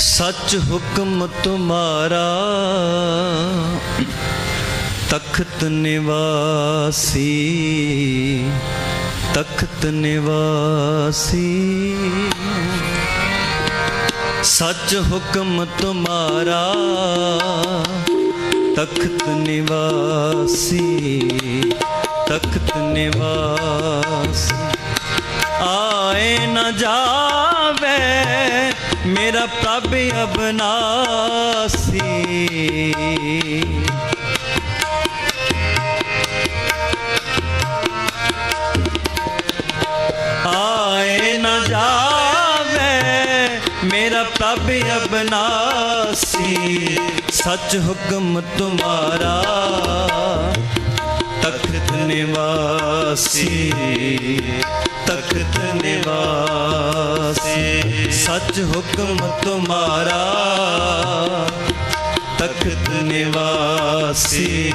ਸੱਚ ਹੁਕਮ ਤੁਮਾਰਾ, ਤਖਤ ਨਿਵਾਸੀ ਤਖਤ ਨਿਵਾਸੀ। ਸੱਚ ਹੁਕਮ ਤੁਮਾਰਾ, ਤਖਤ ਨਿਵਾਸੀ ਤਖਤ ਨਿਵਾਸੀ। ਆਏ ਨਾ ਜਾ ਮੇਰਾ ਪ੍ਰਭ ਅਬਨਾਸੀ। ਆਏ ਨਾ ਜਾਵੇ ਮੇਰਾ ਪ੍ਰਭ ਅਬਨਾਸੀ। ਸੱਚ ਹੁਕਮ ਤੁਮਾਰਾ ਤਖਤ ਨਿਵਾਸੀ। ਤਖਤ ਨਿਵਾਸੀ ਸੱਚ ਹੁਕਮ ਤੁਮਾਰਾ। ਤਖਤ ਨਿਵਾਸੀ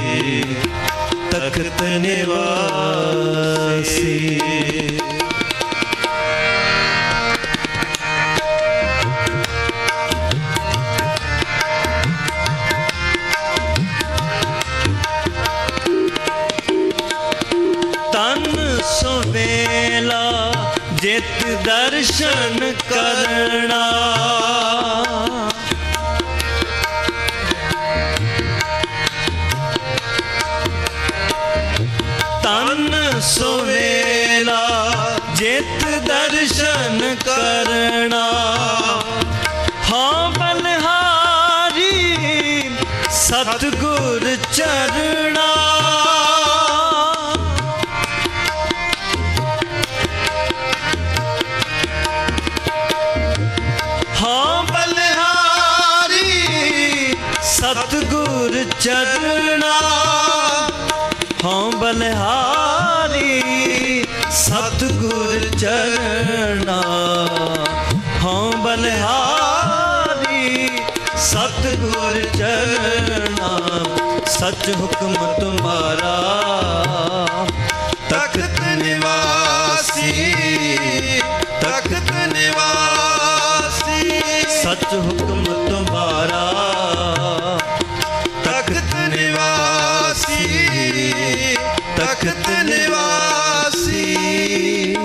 ਤਖਤ ਨਿਵਾਸੀ। ਜਿਤ ਦਰਸ਼ਨ ਕਰਨਾ। ਤਨ ਸੁਵੇਲਾ ਜਿਤ ਦਰਸ਼ਨ ਕਰਣਾ ਹਾਂ ਬਲਹਾਰੀ ਸਤਗੁਰ ਚਰਣਾ। ਸਤਗੁਰ ਚਰਣਾ ਹਾਂ ਬਲਿਹਾਰੀ ਸਤਗੁਰ ਚਰਣਾ। ਹਾਂ ਬਲਿਹਾਰੀ ਸਤਗੁਰ ਚਰਣਾ ਸਚ ਹੁਕਮ ਤੁਮਾਰਾ रख धन्यवाद